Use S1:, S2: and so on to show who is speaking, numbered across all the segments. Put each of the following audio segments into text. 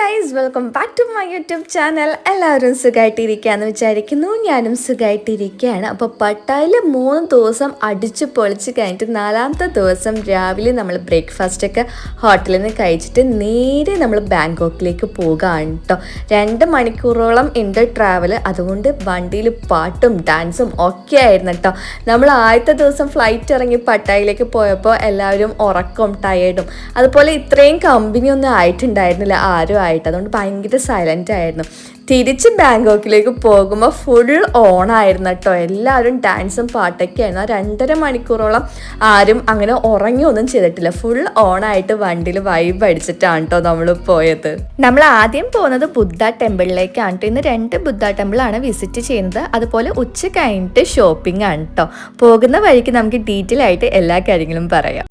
S1: Guys welcome back to my YouTube channel എല്ലാവരും സുഖമായിട്ടിരിക്കുകയെന്ന് വിചാരിക്കുന്നു. ഞാനും സുഖമായിട്ടിരിക്കുകയാണ് അപ്പോൾ പട്ടായിൽ മൂന്ന് ദിവസം അടിച്ചു പൊളിച്ച് കഴിഞ്ഞിട്ട് നാലാമത്തെ ദിവസം രാവിലെ നമ്മൾ ബ്രേക്ക്ഫാസ്റ്റൊക്കെ ഹോട്ടലിൽ നിന്ന് കഴിച്ചിട്ട് നേരെ നമ്മൾ ബാങ്കോക്കിലേക്ക് പോകുകയാണ് കേട്ടോ രണ്ട് മണിക്കൂറോളം ഉണ്ട് ട്രാവൽ അതുകൊണ്ട് വണ്ടിയിൽ പാട്ടും ഡാൻസും ഒക്കെ ആയിരുന്നു കേട്ടോ നമ്മൾ ആദ്യത്തെ ദിവസം ഫ്ലൈറ്റ് ഇറങ്ങി പട്ടായിലേക്ക് പോയപ്പോൾ എല്ലാവരും ഉറക്കം ടയേർഡും അതുപോലെ ഇത്രയും കമ്പനി ഒന്നും ആയിട്ടുണ്ടായിരുന്നില്ല. ആരും ആയിട്ട്. അതുകൊണ്ട് ഭയങ്കര സൈലന്റ് ആയിരുന്നു. തിരിച്ച് ബാങ്കോക്കിലേക്ക് പോകുമ്പോൾ ഫുൾ ഓൺ ആയിരുന്നു കേട്ടോ. എല്ലാവരും ഡാൻസും പാട്ടൊക്കെ ആയിരുന്നു. ആ രണ്ടര മണിക്കൂറോളം ആരും അങ്ങനെ ഉറങ്ങിയൊന്നും ചെയ്തിട്ടില്ല. ഫുൾ ഓൺ ആയിട്ട് വണ്ടിയിൽ വൈബ് അടിച്ചിട്ടാണ് കേട്ടോ നമ്മൾ പോയത്. നമ്മൾ ആദ്യം പോകുന്നത് ബുദ്ധ ടെമ്പിളിലേക്കാണ് കേട്ടോ. ഇന്ന് രണ്ട് ബുദ്ധ ടെമ്പിളാണ് വിസിറ്റ് ചെയ്യുന്നത്. അതുപോലെ ഉച്ച കഴിഞ്ഞിട്ട് ഷോപ്പിംഗ് ആണ് കേട്ടോ. പോകുന്ന വഴിക്ക് നമുക്ക് ഡീറ്റെയിൽ ആയിട്ട് എല്ലാ കാര്യങ്ങളും പറയാം.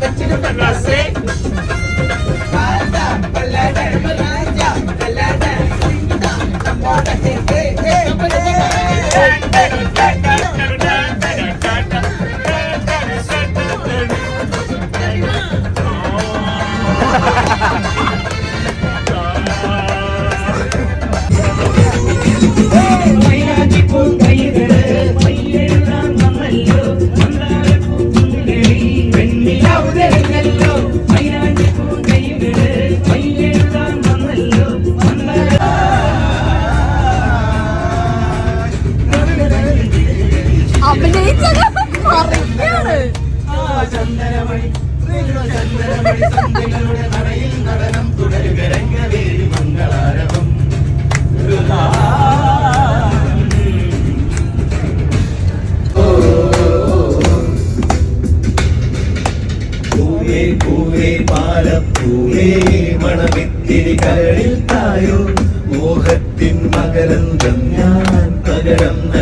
S2: Petit de classé.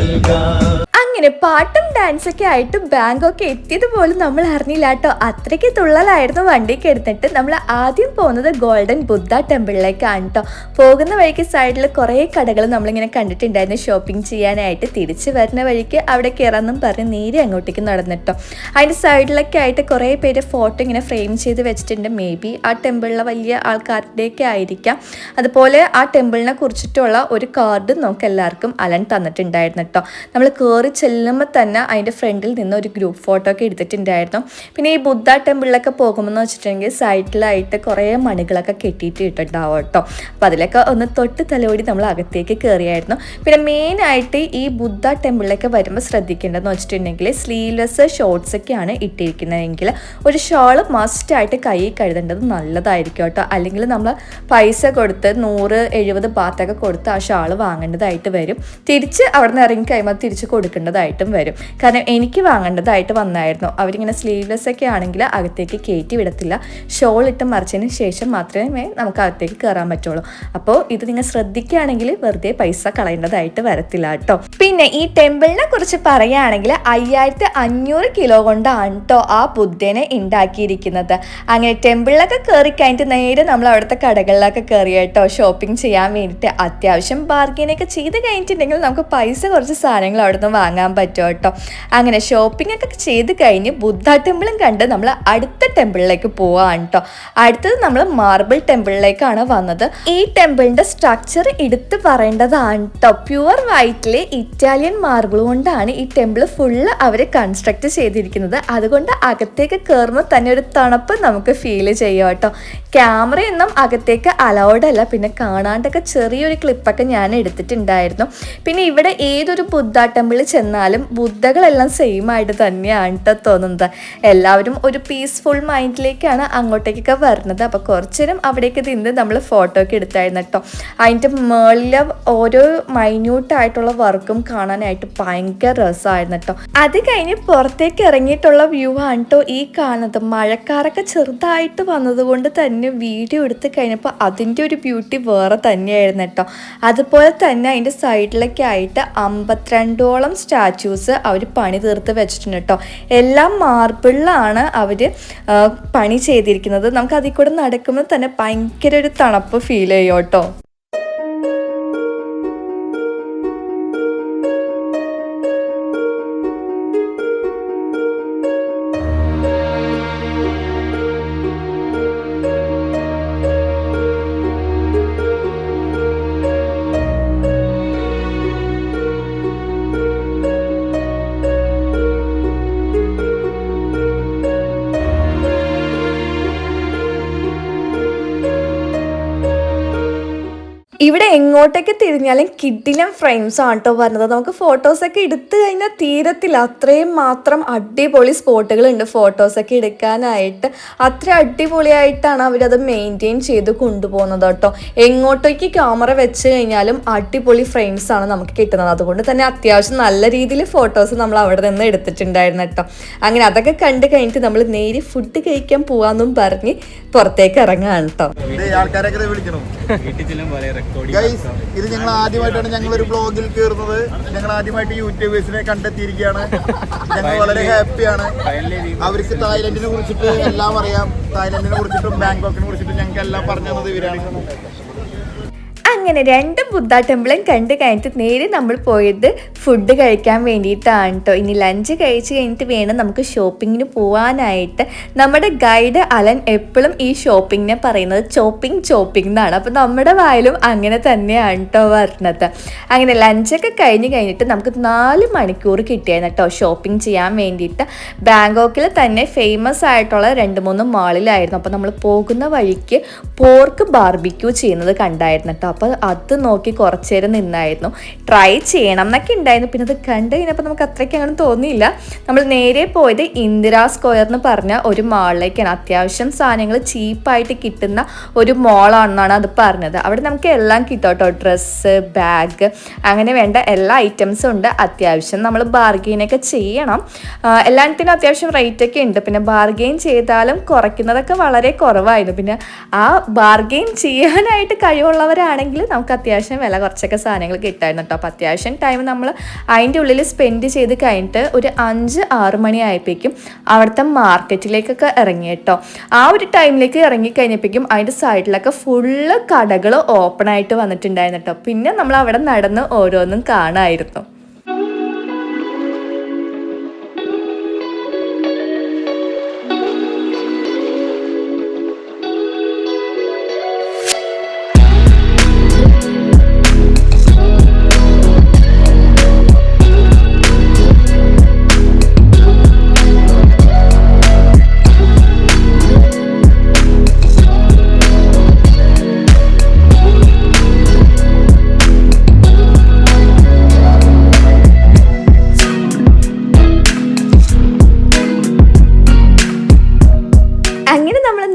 S2: Melgar.
S1: അങ്ങനെ പാട്ടും ഡാൻസൊക്കെ ആയിട്ട് ബാങ്കൊക്കെ എത്തിയത് പോലും നമ്മൾ അറിഞ്ഞില്ല കേട്ടോ. അത്രയ്ക്ക് തുള്ളലായിരുന്നു വണ്ടിക്ക് എടുത്തിട്ട്. നമ്മൾ ആദ്യം പോകുന്നത് ഗോൾഡൻ ബുദ്ധ ടെമ്പിളിലേക്കാണ് കേട്ടോ. പോകുന്ന വഴിക്ക് സൈഡിൽ കുറേ കടകൾ നമ്മളിങ്ങനെ കണ്ടിട്ടുണ്ടായിരുന്നു. ഷോപ്പിംഗ് ചെയ്യാനായിട്ട് തിരിച്ച് വരുന്ന വഴിക്ക് അവിടെ കയറാമെന്നും പറഞ്ഞ് നേരെ അങ്ങോട്ടേക്ക് നടന്നിട്ടോ അതിന്റെ സൈഡിലൊക്കെ ആയിട്ട് കുറേ പേര് ഫോട്ടോ ഇങ്ങനെ ഫ്രെയിം ചെയ്ത് വെച്ചിട്ടുണ്ട്. മേ ബി ആ ടെമ്പിളിലെ വലിയ ആൾക്കാരുടെയൊക്കെ ആയിരിക്കാം. അതുപോലെ ആ ടെമ്പിളിനെ കുറിച്ചിട്ടുള്ള ഒരു കാർഡ് നമുക്ക് എല്ലാവർക്കും അലൻ തന്നിട്ടുണ്ടായിരുന്നു കേട്ടോ. നമ്മൾ കയറി ചെല്ലുമ്പോൾ തന്നെ അതിന്റെ ഫ്രണ്ടിൽ നിന്ന് ഒരു ഗ്രൂപ്പ് ഫോട്ടോ ഒക്കെ എടുത്തിട്ടുണ്ടായിരുന്നു. പിന്നെ ഈ ബുദ്ധ ടെമ്പിളിലൊക്കെ പോകുമ്പോൾ വെച്ചിട്ടുണ്ടെങ്കിൽ സൈഡിലായിട്ട് കുറേ മണികളൊക്കെ കെട്ടിയിട്ട് ഇട്ടിട്ടുണ്ടാവും കേട്ടോ. അപ്പോൾ അതിലൊക്കെ ഒന്ന് തൊട്ട് തലോടി നമ്മൾ അകത്തേക്ക് കയറിയായിരുന്നു പിന്നെ മെയിനായിട്ട് ഈ ബുദ്ധ ടെമ്പിളിലൊക്കെ വരുമ്പോൾ ശ്രദ്ധിക്കേണ്ടതെന്ന് വെച്ചിട്ടുണ്ടെങ്കിൽ സ്ലീവ്ലെസ് ഷോർട്സ് ഒക്കെയാണ് ഇട്ടിരിക്കുന്നതെങ്കിൽ ഒരു ഷോൾ മസ്റ്റായിട്ട് കൈ കഴുതേണ്ടത് നല്ലതായിരിക്കും കേട്ടോ. അല്ലെങ്കിൽ നമ്മൾ പൈസ കൊടുത്ത് നൂറ് എഴുപത് ബാത്തൊക്കെ കൊടുത്ത് ആ ഷാൾ വാങ്ങേണ്ടതായിട്ട് വരും. തിരിച്ച് അവിടെ നിന്ന് ഇറങ്ങി കഴിയുമ്പോൾ തിരിച്ച് കൊടുക്കേണ്ടതായിട്ടും വരും. കാരണം എനിക്ക് വാങ്ങേണ്ടതായിട്ട് വന്നായിരുന്നു. അവരിങ്ങനെ സ്ലീവ്ലെസ് ഒക്കെ ആണെങ്കിൽ അകത്തേക്ക് കയറ്റി വിടത്തില്ല. ഷോൾ ഇട്ട് മറിച്ചതിന് ശേഷം മാത്രമേ നമുക്ക് അകത്തേക്ക് കയറാൻ പറ്റുള്ളൂ. അപ്പോൾ ഇത് നിങ്ങൾ ശ്രദ്ധിക്കുകയാണെങ്കിൽ വെറുതെ പൈസ കളയേണ്ടതായിട്ട് വരത്തില്ല കേട്ടോ. പിന്നെ ഈ ടെമ്പിളിനെ കുറിച്ച് പറയുകയാണെങ്കിൽ അയ്യായിരത്തി അഞ്ഞൂറ് കിലോ കൊണ്ടാണ് കേട്ടോ ആ ബുദ്ധനെ ഉണ്ടാക്കിയിരിക്കുന്നത് അങ്ങനെ ടെമ്പിളിലൊക്കെ കയറി കഴിഞ്ഞിട്ട് നേരെ നമ്മൾ അവിടുത്തെ കടകളിലൊക്കെ കയറി കേട്ടോ ഷോപ്പിംഗ് ചെയ്യാൻ വേണ്ടിയിട്ട് അത്യാവശ്യം ബാർഗെയിനൊക്കെ ചെയ്ത് കഴിഞ്ഞിട്ടുണ്ടെങ്കിൽ നമുക്ക് പൈസ കുറച്ച് സാധനങ്ങൾ അവിടെ നിന്ന് വാങ്ങാൻ പറ്റും കേട്ടോ. അങ്ങനെ ഷോപ്പിംഗ് ഒക്കെ ചെയ്ത് കഴിഞ്ഞ് ബുദ്ധ ടെമ്പിളും കണ്ട് നമ്മൾ അടുത്ത ടെമ്പിളിലേക്ക് പോവാണ് കേട്ടോ. അടുത്തത് നമ്മൾ മാർബിൾ ടെമ്പിളിലേക്കാണ് വന്നത്. ഈ ടെമ്പിളിന്റെ സ്ട്രക്ചർ എടുത്ത് പറയേണ്ടതാണ് കേട്ടോ. പ്യുവർ വൈറ്റിലെ ഇറ്റാലിയൻ മാർബിൾ കൊണ്ടാണ് ഈ ടെമ്പിൾ ഫുള്ള് അവർ കൺസ്ട്രക്ട് ചെയ്തിരിക്കുന്നത്. അതുകൊണ്ട് അകത്തേക്ക് കയറുമ്പോൾ തന്നെ ഒരു തണുപ്പ് നമുക്ക് ഫീൽ ചെയ്യാം കേട്ടോ. ക്യാമറയൊന്നും അകത്തേക്ക് അലൗഡ് അല്ല. പിന്നെ കാണാണ്ടൊക്കെ ചെറിയൊരു ക്ലിപ്പൊക്കെ ഞാൻ എടുത്തിട്ടുണ്ടായിരുന്നു. പിന്നെ ഇവിടെ ഏതൊരു ബുദ്ധ ടെമ്പിളിൽ ചെന്നാലും ബുദ്ധകളെല്ലാം സെയിം ആയിട്ട് തന്നെയാണ് കേട്ടോ തോന്നുന്നത്. എല്ലാവരും ഒരു പീസ്ഫുൾ മൈൻഡിലേക്കാണ് അങ്ങോട്ടേക്കൊക്കെ വരുന്നത് അപ്പോൾ കുറച്ച് നേരം അവിടേക്ക് നിന്ന് നമ്മൾ ഫോട്ടോ ഒക്കെ എടുത്തായിരുന്നു കേട്ടോ അതിന്റെ മേളിലെ ഓരോ മൈന്യൂട്ടായിട്ടുള്ള വർക്കും കാണാനായിട്ട് ഭയങ്കര രസമായിരുന്നു കേട്ടോ അത് കഴിഞ്ഞ് പുറത്തേക്ക് ഇറങ്ങിയിട്ടുള്ള വ്യൂ ആണ് കേട്ടോ ഈ കാണുന്നത്. മഴക്കാരൊക്കെ ചെറുതായിട്ട് വന്നതുകൊണ്ട് തന്നെ വീഡിയോ എടുത്ത് കഴിഞ്ഞപ്പോൾ അതിന്റെ ഒരു ബ്യൂട്ടി വേറെ തന്നെയായിരുന്നു കേട്ടോ അതുപോലെ തന്നെ അതിന്റെ സൈഡിലൊക്കെ ആയിട്ട് അമ്പത്തിരണ്ടോളം സ്റ്റാച്യൂസ് അവർ പണി തീർത്ത് വെച്ചിട്ടുണ്ട് കേട്ടോ. എല്ലാം മാർബിളിലാണ് അവർ പണി ചെയ്തിരിക്കുന്നത്. നമുക്ക് അതിൽ കൂടെ നടക്കുമ്പോൾ തന്നെ ഭയങ്കര ഒരു തണുപ്പ് ഫീൽ ചെയ്യും കേട്ടോ. ഇവിടെ എങ്ങോട്ടേക്ക് തിരിഞ്ഞാലും കിഡിലും ഫ്രെയിംസും ആണ് കേട്ടോ പറഞ്ഞത് നമുക്ക് ഫോട്ടോസൊക്കെ എടുത്തു കഴിഞ്ഞാൽ തീരത്തില്ല. അത്രയും മാത്രം അടിപൊളി സ്പോട്ടുകളുണ്ട് ഫോട്ടോസൊക്കെ എടുക്കാനായിട്ട്. അത്ര അടിപൊളിയായിട്ടാണ് അവരത് മെയിന്റെയിൻ ചെയ്ത് കൊണ്ടുപോകുന്നത് കേട്ടോ. എങ്ങോട്ടേക്ക് ക്യാമറ വെച്ച് കഴിഞ്ഞാലും അടിപൊളി ഫ്രെയിംസ് ആണ് നമുക്ക് കിട്ടുന്നത്. അതുകൊണ്ട് തന്നെ അത്യാവശ്യം നല്ല രീതിയിൽ ഫോട്ടോസ് നമ്മൾ അവിടെ നിന്ന് എടുത്തിട്ടുണ്ടായിരുന്നു കേട്ടോ. അങ്ങനെ അതൊക്കെ കണ്ടു കഴിഞ്ഞിട്ട് നമ്മൾ നേരി ഫുഡ് കഴിക്കാൻ പോവാന്നും പറഞ്ഞ് പുറത്തേക്ക് ഇറങ്ങാണ് കേട്ടോ.
S3: ആൾക്കാരൊക്കെ പോലെ ഗൈസ് ഇത് ഞങ്ങൾ ആദ്യമായിട്ടാണ് ഞങ്ങൾ ഒരു ബ്ലോഗിൽ കയറുന്നത് ഞങ്ങൾ ആദ്യമായിട്ട് യൂട്യൂബേഴ്സിനെ കണ്ടെത്തിയിരിക്കുകയാണ്. ഞങ്ങൾ വളരെ ഹാപ്പിയാണ് അവർക്ക് തായ്ലൻഡിനെ കുറിച്ചിട്ട് എല്ലാം അറിയാം. തായ്ലൻഡിനെ കുറിച്ചിട്ടും ബാങ്കോക്കിനെ കുറിച്ചിട്ടും ഞങ്ങൾക്ക് എല്ലാം പറഞ്ഞു തന്നത് ഇവരാണ്.
S1: അങ്ങനെ രണ്ട് ബുദ്ധ ടെമ്പിളും കണ്ട് കഴിഞ്ഞിട്ട് നേരെ നമ്മൾ പോയത് ഫുഡ് കഴിക്കാൻ വേണ്ടിയിട്ടാണ് കേട്ടോ ഇനി ലഞ്ച് കഴിച്ച് കഴിഞ്ഞിട്ട് വേണം നമുക്ക് ഷോപ്പിങ്ങിന് പോകാനായിട്ട് നമ്മുടെ ഗൈഡ് അലൻ എപ്പോഴും ഈ ഷോപ്പിങ്ങിനെ പറയുന്നത് ചോപ്പിംഗ് ചോപ്പിംഗ് എന്നാണ്. അപ്പോൾ നമ്മുടെ വായിലും അങ്ങനെ തന്നെയാണ് കേട്ടോ പറഞ്ഞത്. അങ്ങനെ ലഞ്ചൊക്കെ കഴിഞ്ഞ് കഴിഞ്ഞിട്ട് നമുക്ക് നാല് മണിക്കൂർ കിട്ടിയായിരുന്നു കേട്ടോ ഷോപ്പിംഗ് ചെയ്യാൻ വേണ്ടിയിട്ട്. ബാങ്കോക്കിൽ തന്നെ ഫേമസ് ആയിട്ടുള്ള രണ്ട് മൂന്ന് മാളിലായിരുന്നു അപ്പോൾ നമ്മൾ പോകുന്ന വഴിക്ക് പോർക്ക് ബാർബിക്യൂ ചെയ്യുന്നത് കണ്ടായിരുന്നു കേട്ടോ അപ്പോൾ അത് നോക്കി കുറച്ച് നേരം നിന്നായിരുന്നു. ട്രൈ ചെയ്യണം എന്നൊക്കെ ഉണ്ടായിരുന്നു പിന്നെ അത് കണ്ടു കഴിഞ്ഞപ്പോൾ നമുക്ക് അത്രയ്ക്ക് അങ്ങനെ തോന്നിയില്ല. നമ്മൾ നേരെ പോയത് ഇന്ദിരാ സ്ക്വയർ എന്ന് പറഞ്ഞ ഒരു മാളിലേക്കാണ്. അത്യാവശ്യം സാധനങ്ങൾ ചീപ്പായിട്ട് കിട്ടുന്ന ഒരു മോളാണെന്നാണ് അത് പറഞ്ഞത്. അവിടെ നമുക്ക് എല്ലാം കിട്ടും കേട്ടോ ഡ്രസ്സ് ബാഗ് അങ്ങനെ വേണ്ട എല്ലാ ഐറ്റംസും ഉണ്ട്. അത്യാവശ്യം നമ്മൾ ബാർഗെയിനൊക്കെ ചെയ്യണം. എല്ലാത്തിനും അത്യാവശ്യം റേറ്റൊക്കെ ഉണ്ട്. പിന്നെ ബാർഗെയിൻ ചെയ്താലും കുറയ്ക്കുന്നതൊക്കെ വളരെ കുറവായിരുന്നു. പിന്നെ ആ ബാർഗെയിൻ ചെയ്യാനായിട്ട് കഴിവുള്ളവരാണെങ്കിൽ നമുക്ക് അത്യാവശ്യം വില കുറച്ചൊക്കെ സാധനങ്ങൾ കിട്ടായിരുന്നു കേട്ടോ. അപ്പോൾ അത്യാവശ്യം ടൈം നമ്മൾ അതിന്റെ ഉള്ളിൽ സ്പെൻഡ് ചെയ്ത് കഴിഞ്ഞിട്ട് ഒരു അഞ്ച് ആറ് മണി ആയപ്പോഴേക്കും അവിടുത്തെ മാർക്കറ്റിലേക്കൊക്കെ ഇറങ്ങി കേട്ടോ. ആ ഒരു ടൈമിലേക്ക് ഇറങ്ങി കഴിഞ്ഞപ്പോഴേക്കും അതിന്റെ സൈഡിലൊക്കെ ഫുള്ള് കടകൾ ഓപ്പൺ ആയിട്ട് വന്നിട്ടുണ്ടായിരുന്നു കേട്ടോ. പിന്നെ നമ്മൾ അവിടെ നടന്ന് ഓരോന്നും കാണായിരുന്നു.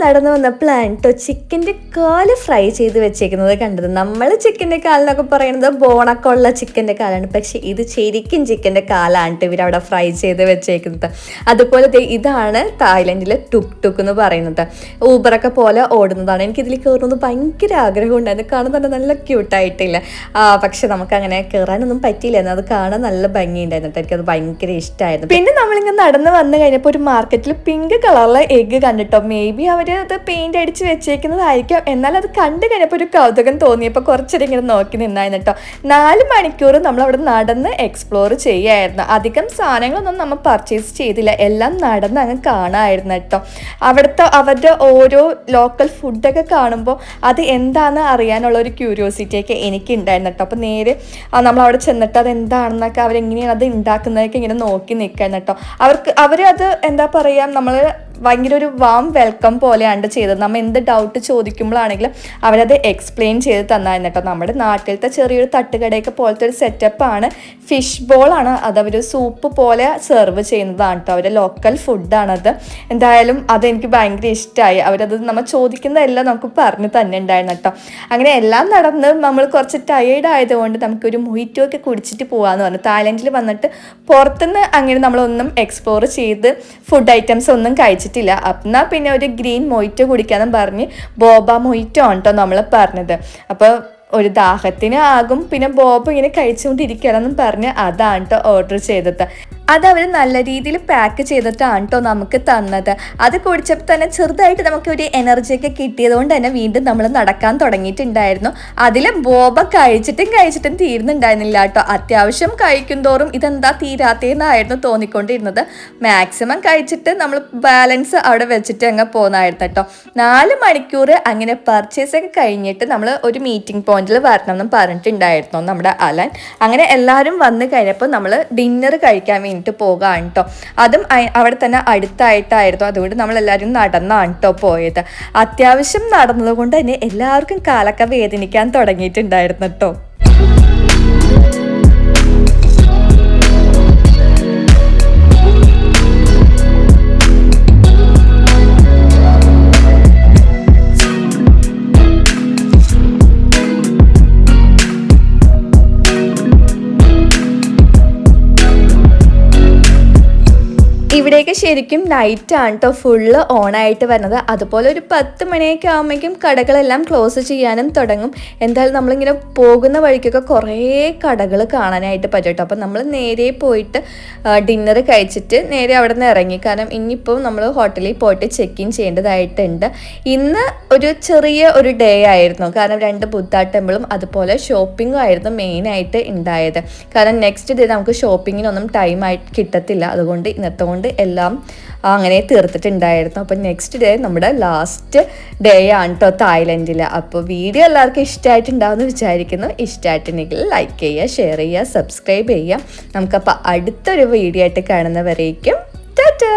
S1: നടന്നു വന്നപ്പോഴാണ് കേട്ടോ ചിക്കന്റെ കാൽ ഫ്രൈ ചെയ്ത് വെച്ചേക്കുന്നത് കണ്ടത്. നമ്മൾ ചിക്കന്റെ കാലെന്നൊക്കെ പറയുന്നത് ബോണക്കുള്ള ചിക്കന്റെ കാലാണ്. പക്ഷേ ഇത് ശരിക്കും ചിക്കന്റെ കാലാണ് കേട്ടോ ഇവരവിടെ ഫ്രൈ ചെയ്ത് വെച്ചേക്കുന്നത്. അതുപോലെ ഇതാണ് തായ്ലൻഡിലെ ടുക് ടുക്ക് എന്ന് പറയുന്നത്. ഊബറൊക്കെ പോലെ ഓടുന്നതാണ്. എനിക്കിതിൽ കയറുന്നത് ഭയങ്കര ആഗ്രഹമുണ്ടായിരുന്നു കാണാൻ തന്നെ നല്ല ക്യൂട്ടായിട്ടില്ല പക്ഷെ നമുക്ക് അങ്ങനെ കയറാനൊന്നും പറ്റിയില്ല. എന്നാൽ അത് കാണാൻ നല്ല ഭംഗിയുണ്ടായിരുന്നു. കേട്ടോ എനിക്കത് ഭയങ്കര ഇഷ്ടമായിരുന്നു പിന്നെ നമ്മളിങ്ങനെ നടന്ന് വന്നു കഴിഞ്ഞപ്പോൾ ഒരു മാർക്കറ്റിൽ പിങ്ക് കളറിലെ എഗ്ഗ് കണ്ടിട്ടോ. മേ ബി അവർ അത് പെയിന്റ് അടിച്ച് വെച്ചേക്കുന്നതായിരിക്കും. എന്നാൽ അത് കണ്ടു കഴിഞ്ഞപ്പോൾ ഒരു കൗതുകം തോന്നിയപ്പോൾ കുറച്ചേരം ഇങ്ങനെ നോക്കി നിന്നായിരുന്നു കേട്ടോ. നാല് മണിക്കൂർ നമ്മൾ അവിടെ നടന്ന് എക്സ്പ്ലോർ ചെയ്യായിരുന്നു. അധികം സാധനങ്ങളൊന്നും നമ്മൾ പർച്ചേസ് ചെയ്തില്ല. എല്ലാം നടന്ന് അങ്ങ് കാണായിരുന്നു കേട്ടോ. അവിടുത്തെ അവരുടെ ഓരോ ലോക്കൽ ഫുഡൊക്കെ കാണുമ്പോൾ അത് എന്താണെന്ന് അറിയാനുള്ള ഒരു ക്യൂരിയോസിറ്റി ഒക്കെ എനിക്ക് ഉണ്ടായിരുന്നു കേട്ടോ. അപ്പോൾ നേരെ നമ്മൾ അവിടെ ചെന്നിട്ട് അത് എന്താണെന്നൊക്കെ അവരെങ്ങനെയാണ് അത് ഉണ്ടാക്കുന്നതൊക്കെ ഇങ്ങനെ നോക്കി നിൽക്കാൻ കേട്ടോ. അവർക്ക് അവരത് എന്താ പറയുക നമ്മൾ ഭയങ്കര ഒരു വാം വെൽക്കം പോലെയാണ് ചെയ്തത്. നമ്മൾ എന്ത് ഡൗട്ട് ചോദിക്കുമ്പോഴാണെങ്കിലും അവരത് എക്സ്പ്ലെയിൻ ചെയ്ത് തന്നായിരുന്നു കേട്ടോ. നമ്മുടെ നാട്ടിലത്തെ ചെറിയൊരു തട്ടുകടയൊക്കെ പോലത്തെ ഒരു സെറ്റപ്പാണ് ഫിഷ് ബോളാണ് അത് അവർ സൂപ്പ് പോലെ സെർവ് ചെയ്യുന്നതാണ് കേട്ടോ. അവരുടെ ലോക്കൽ ഫുഡാണത് എന്തായാലും അതെനിക്ക് ഭയങ്കര ഇഷ്ടമായി അവരത് നമ്മൾ ചോദിക്കുന്നതെല്ലാം നമുക്ക് പറഞ്ഞു തന്നെ ഉണ്ടായിരുന്നു കേട്ടോ. അങ്ങനെ എല്ലാം നടന്ന് നമ്മൾ കുറച്ച് ടയേർഡ് ആയതുകൊണ്ട് നമുക്കൊരു മൊഹിറ്റോ ഒക്കെ കുടിച്ചിട്ട് പോകാമെന്ന് പറഞ്ഞു. തായ്ലൻഡിൽ വന്നിട്ട് പുറത്തുനിന്ന് അങ്ങനെ നമ്മളൊന്നും എക്സ്പ്ലോർ ചെയ്ത് ഫുഡ് ഐറ്റംസ് ഒന്നും കഴിച്ചിട്ടില്ല. എന്നാൽ പിന്നെ ഒരു ഗ്രീൻ മൊയ്റ്റോ കുടിക്കാന്നും പറഞ്ഞ് ബോബ മൊയ്റ്റോ ആണ് കേട്ടോ നമ്മൾ പറഞ്ഞത്. അപ്പോൾ ഒരു ദാഹത്തിന് ആകും പിന്നെ ബോബ് ഇങ്ങനെ കഴിച്ചുകൊണ്ടിരിക്കണമെന്നും പറഞ്ഞ് അതാണ് കേട്ടോ ഓർഡർ ചെയ്തത്. അത് അവർ നല്ല രീതിയിൽ പാക്ക് ചെയ്തിട്ടാണ് കേട്ടോ നമുക്ക് തന്നത്. അത് കുടിച്ചപ്പോൾ തന്നെ ചെറുതായിട്ട് നമുക്ക് ഒരു എനർജിയൊക്കെ കിട്ടിയതുകൊണ്ട് തന്നെ വീണ്ടും നമ്മൾ നടക്കാൻ തുടങ്ങിയിട്ടുണ്ടായിരുന്നു. അതിൽ ബോബ കഴിച്ചിട്ടും കഴിച്ചിട്ടും തീരുന്നുണ്ടായിരുന്നില്ല കേട്ടോ. അത്യാവശ്യം കഴിക്കും തോറും ഇതെന്താ തീരാത്തേന്നായിരുന്നു തോന്നിക്കൊണ്ടിരുന്നത്. മാക്സിമം കഴിച്ചിട്ട് നമ്മൾ ബാലൻസ് അവിടെ വെച്ചിട്ട് അങ്ങ് പോകുന്നതായിരുന്നു കേട്ടോ. നാല് മണിക്കൂർ അങ്ങനെ പർച്ചേസ് ഒക്കെ കഴിഞ്ഞിട്ട് നമ്മൾ ഒരു മീറ്റിംഗ് പോയിന്റിൽ വരണം എന്ന് പറഞ്ഞിട്ടുണ്ടായിരുന്നു നമ്മുടെ അലൻ. അങ്ങനെ എല്ലാവരും വന്നു കഴിഞ്ഞപ്പോൾ നമ്മൾ ഡിന്നർ കഴിക്കാൻ മിനിറ്റ് പോകാൻ കേട്ടോ അതും അവിടെ തന്നെ അടുത്തായിട്ടായിരുന്നു. അതുകൊണ്ട് നമ്മൾ നമ്മളെല്ലാവരും നടന്നാണ് കേട്ടോ പോയത്. അത്യാവശ്യം നടന്നതുകൊണ്ട് തന്നെ എല്ലാവർക്കും കാലൊക്കെ വേദനിക്കാൻ തുടങ്ങിയിട്ടുണ്ടായിരുന്നു കേട്ടോ ഇവിടേക്ക് ശരിക്കും നൈറ്റ് ആണ് കേട്ടോ ഫുള്ള് ഓണായിട്ട് വരുന്നത്. അതുപോലെ ഒരു പത്ത് മണിയൊക്കെ ആകുമ്പോഴേക്കും കടകളെല്ലാം ക്ലോസ് ചെയ്യാനും തുടങ്ങും. എന്തായാലും നമ്മളിങ്ങനെ പോകുന്ന വഴിക്കൊക്കെ കുറേ കടകൾ കാണാനായിട്ട് പറ്റും കേട്ടോ അപ്പം നമ്മൾ നേരെ പോയിട്ട് ഡിന്നർ കഴിച്ചിട്ട് നേരെ അവിടെ നിന്ന് ഇറങ്ങി. കാരണം ഇനിയിപ്പോൾ നമ്മൾ ഹോട്ടലിൽ പോയിട്ട് ചെക്ക് ഇൻ ചെയ്യേണ്ടതായിട്ടുണ്ട്. ഇന്ന് ഒരു ചെറിയ ഒരു ഡേ ആയിരുന്നു. കാരണം രണ്ട് ബുദ്ധ ടെമ്പിളും അതുപോലെ ഷോപ്പിങ്ങും ആയിരുന്നു മെയിനായിട്ട് ഉണ്ടായത്. കാരണം നെക്സ്റ്റ് ഡേ നമുക്ക് ഷോപ്പിങ്ങിനൊന്നും ടൈം ആയിട്ട് കിട്ടത്തില്ല. അതുകൊണ്ട് ഇന്നത്തെ കൊണ്ട് എല്ലാം അങ്ങനെ തീർത്തിട്ടുണ്ടായിരുന്നു. അപ്പോൾ നെക്സ്റ്റ് ഡേ നമ്മുടെ ലാസ്റ്റ് ഡേ ആണ് കേട്ടോ തായ്ലൻഡിൽ അപ്പോൾ വീഡിയോ എല്ലാവർക്കും ഇഷ്ടമായിട്ടുണ്ടാവുമെന്ന് വിചാരിക്കുന്നു. ഇഷ്ടമായിട്ടുണ്ടെങ്കിൽ ലൈക്ക് ചെയ്യുക ഷെയർ ചെയ്യുക സബ്സ്ക്രൈബ് ചെയ്യുക. നമുക്കപ്പോൾ അടുത്തൊരു വീഡിയോ ആയിട്ട് കാണുന്നവരേക്കും ടാറ്റാ!